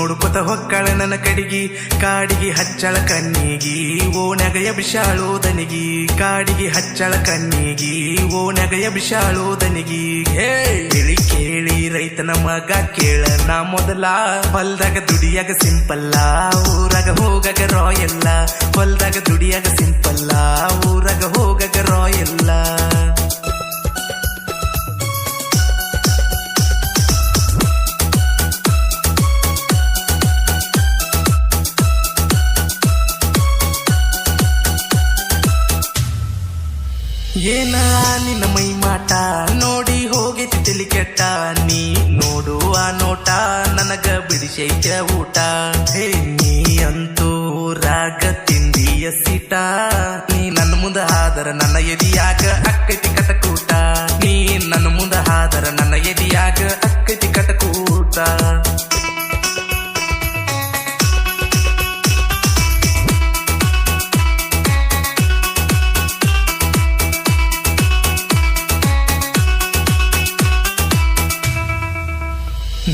ಹುಡುಗಿ ಹೊಕ್ಕಳ ನನ್ನ ಕಡಿಗಿ, ಕಾಡಿಗೆ ಹಚ್ಚಳ ಕಣ್ಣಿಗಿ ನಗಯ ಎಬ್ಬಿಸಾಳೋ ದನಿಗಿ ಕಾಡಿಗೆ ಹಚ್ಚಳ ಕಣ್ಣಿಗಿ, ಓ ನಗಯ ದನಿಗಿ ಹೇ ಹೇಳಿ ಕೇಳಿ ರೈತನ ಮಗ ಕೇಳ ನಾ ಮೊದಲ. ಹೊಲ್ದಾಗ ದುಡಿಯಾಗ ಸಿಂಪಲ್ಲ, ಊರಾಗ ಹೋಗಾಗ ರಾಯಲ್ಲ. ಹೊಲ್ದಾಗ ದುಡಿಯಾಗ ಸಿಂಪಲ್ಲ, ಊರಾಗ ಹೋಗಾಗ ರಾಯಲ್ಲ. ಏನ ನಿನ್ನ ಮೈ ಮಾಟ? ನೋಡಿ ಹೋಗಿ ತಲಿ ಕೆಟ್ಟ. ನೀ ನೋಡುವ ನೋಟ, ನನಗ ಬಿಡಿಸೈತ ಊಟ. ನೀ ಅಂತೂ ರಾಗ ತಿಂದಿಯ ಸಿಟ. ನೀ ನನ್ನ ಮುಂದ ಹಾದರ ನನ್ನ ಎದಿಯಾಗ ಅಕ್ಕೈತಿ ಕಟಕೂಟ. ನೀ ನನ್ನ ಮುಂದ ಹಾದರ ನನ್ನ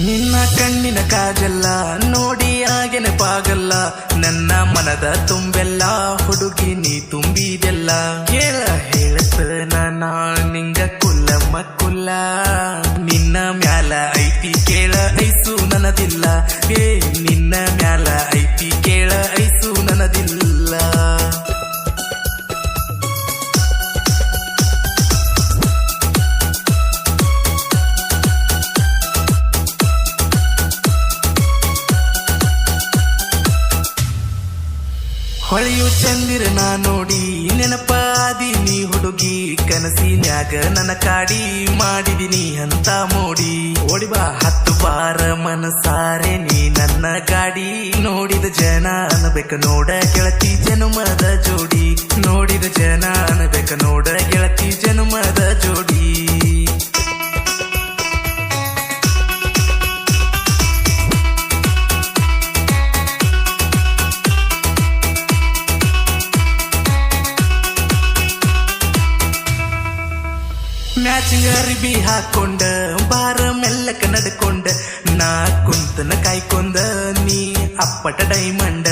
ನಿನ್ನ ಕಣ್ಣಿನ ಕಾಜಲ್ಲ ನೋಡಿ ಹಾಗೆ ಪಾಗಲ್ಲ. ನನ್ನ ಮನದ ತುಂಬೆಲ್ಲ, ಹುಡುಗಿ ನೀ ತುಂಬಿದೆಲ್ಲ. ಹೇಳ, ಹೇಳತನ ನಿಂಗ ಕುಲ್ಲ ಮಕ್ಕುಲ್ಲ ನಿನ್ನ ಮ್ಯಾಲ ಐತಿ ಕೇಳ, ಐಸು ನನದಿಲ್ಲ. ಏ, ನಿನ್ನ ಮ್ಯಾಲ ಐತಿ ಕೇಳ, ಐಸು ನನದಿಲ್ಲ. ಹೊಳೆಯು ನಾ ನೋಡಿ, ನೆನಪಾದಿ ನೀ ಹುಡುಗಿ ಕನಸಿನ್ಯಾಗ ನನ್ನ ಕಾಡಿ ಮಾಡಿದಿನಿ ಅಂತ ಮೋಡಿ. ಓಡಿ ಬಾ, ಹತ್ತು ಬಾರ ಮನಸಾರೆ ನೀ ನನ್ನ ಗಾಡಿ. ನೋಡಿದ ಜನ ಅನ್ನಬೇಕು ನೋಡ, ಗೆಳತಿ ಜನುಮದ ಜೋಡಿ. ನೋಡಿದ ಮ್ಯಾಚಿಂಗ್ ಅರಿಬಿ ಹಾಕೊಂಡ, ಬಾರ ಮೆಲ್ಲಕ ನಡ್ಕೊಂಡ, ನಾ ಕುಂತನ ಕಾಯ್ಕೊಂಡ, ನೀ ಅಪ್ಪಟ ಡೈಮಂಡ.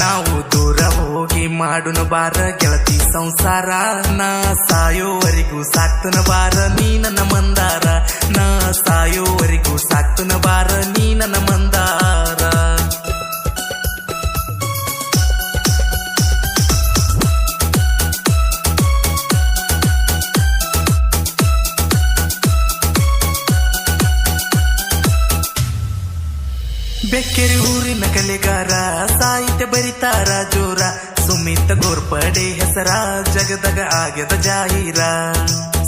ನಾವು ದೂರ ಹೋಗಿ ಮಾಡುನ ಬಾರ, ಗೆಳತಿ ಸಂಸಾರ, ನಾ ಸಾಯೋವರೆಗೂ ಸಾಕ್ತನ ಬಾರ, ನೀ ನನ್ನ ಮಂದಾರ. ನಾ ಸಾಯೋವರೆಗೂ ಸಾಕ್ತನ ಬಾರ, ನೀ ನನ್ನ ಮಂದಾರ. ಬೆಕ್ಕೆರೆ ಊರಿನ ಕಲೆಗಾರ, ಸಾಹಿತ್ಯ ಬರಿತಾರ ಜೋರ ಸುಮಿತ್ ಗೋರ್ಪಡೆ ಹೆಸರ, ಜಗದಗ ಆಗ್ಯದ ಜಾಹೀರ.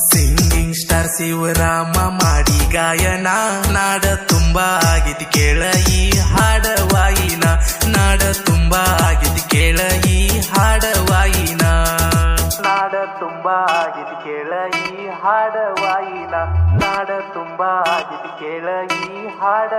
ಸಿಂಗಿಂಗ್ ಸ್ಟಾರ್ ಶಿವರಾಮ ಮಾಡಿ ಗಾಯನ, ನಾಡ ತುಂಬಾ ಆಗಿದ್ ಕೇಳ ಈ ಹಾಡ ವಾಯಿನ, ನಾಡ ತುಂಬಾ ಆಗಿದ್ ಕೇಳ ಈ ಹಾಡ ವಾಯಿನ. ನಾಡ ತುಂಬಾ ಆಗಿದ್ ಕೇಳ ಈ ಹಾಡ ವಾಯಿನ, ನಾಡ ತುಂಬಾ ಆಗಿದ್ ಕೇಳ ಈ ಹಾಡ